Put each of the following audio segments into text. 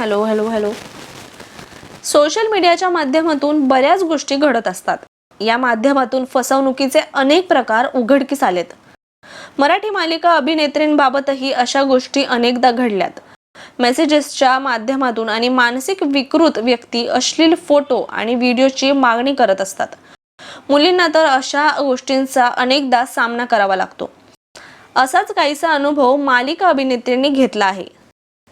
Hello hello hello. Social मीडियाच्या माध्यमातून बऱ्याच गोष्टी घडत असतात. या माध्यमातून फसवणुकीचे अनेक प्रकार उघडकीस आलेत. मराठी मालिका अभिनेत्रींबाबतही अशा गोष्टी अनेकदा घडल्यात. मेसेजेसच्या माध्यमातून आणि मानसिक विकृत व्यक्ती अश्लील फोटो आणि व्हिडिओची मागणी करत असतात. मुलींना तर अशा गोष्टींचा अनेकदा सामना करावा लागतो. असाच काहीसा अनुभव मालिका अभिनेत्रींनी घेतला आहे.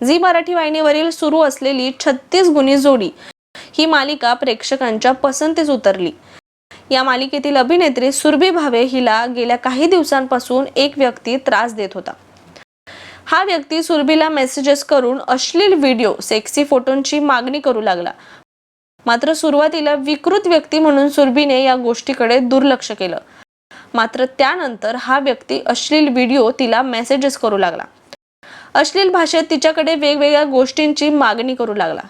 झी मराठी वाहिनीवरील सुरू असलेली छत्तीस गुणी जोडी ही मालिका प्रेक्षकांच्या पसंतीस उतरली. या मालिकेतील अभिनेत्री सुरभी भावे हिला गेल्या काही दिवसांपासून एक व्यक्ती त्रास देत होता. हा व्यक्ती सुरभीला मेसेजेस करून अश्लील व्हिडिओ सेक्सी फोटोंची मागणी करू लागला. मात्र सुरुवातीला विकृत व्यक्ती म्हणून सुरभीने या गोष्टीकडे दुर्लक्ष केलं. मात्र त्यानंतर हा व्यक्ती अश्लील व्हिडिओ तिला मेसेजेस करू लागला. अश्लील भाषेत तिच्याकडे वेगवेगळ्या गोष्टींची मागणी करू लागला.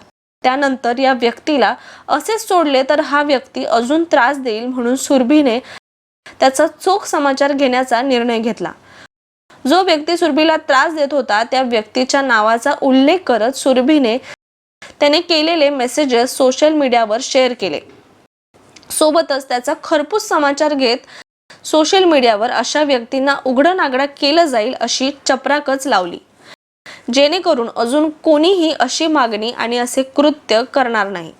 त्यानंतर या व्यक्तीला असेच सोडले तर हा व्यक्ती अजून त्रास देईल म्हणून सुरभीने त्याचा चोख समाचार घेण्याचा निर्णय घेतला. जो व्यक्ती सुरभीला त्रास देत होता त्या व्यक्तीच्या नावाचा उल्लेख करत सुरभीने त्याने केलेले मेसेजेस सोशल मीडियावर शेअर केले. सोबतच त्याचा खरपूस समाचार घेत सोशल मीडियावर अशा व्यक्तींना उघडं नागडा केलं जाईल अशी चपराकच लावली. जेणेकरून अजून कोणीही अशी मागणी आणि असे कृत्य करणार नाही.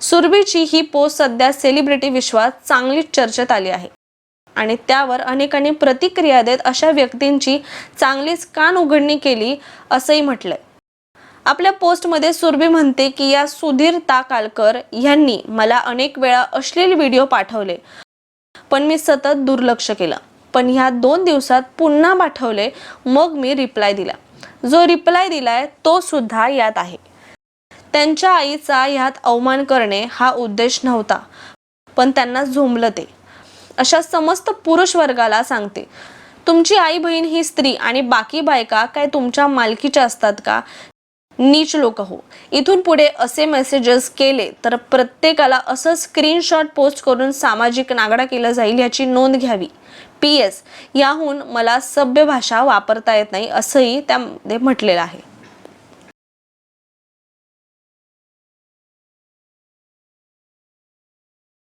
सुरभीची ही पोस्ट सध्या सेलिब्रिटी विश्वात चांगलीच चर्चेत आली आहे. आणि त्यावर अनेकांनी प्रतिक्रिया देत अशा व्यक्तींची चांगलीच कान उघडणी केली असंही म्हटलंय. आपल्या पोस्टमध्ये सुरभी म्हणते की या सुधीर ताकालकर यांनी मला अनेक वेळा अश्लील व्हिडिओ पाठवले पण मी सतत दुर्लक्ष केलं. पण ह्या दोन दिवसात पुन्हा पाठवले मग मी रिप्लाय दिला. जो रिप्लाय दिलाय तो सुद्धा यात आहे. त्यांच्या आईचा यात अवमान करणे हा उद्देश नव्हता पण त्यांना झोंबलं ते. अशा समस्त पुरुष वर्गाला सांगते तुमची आई बहीण ही स्त्री आणि बाकी बायका काय तुमच्या मालकीच्या असतात का? नीच लोक हो. इथून पुढे असे मेसेजेस केले तर प्रत्येकाला असं स्क्रीनशॉट पोस्ट करून सामाजिक नागडा केला जाईल याची नोंद घ्यावी. पी एस याहून मला सभ्य भाषा वापरता येत नाही असंही त्यामध्ये म्हटलेलं आहे.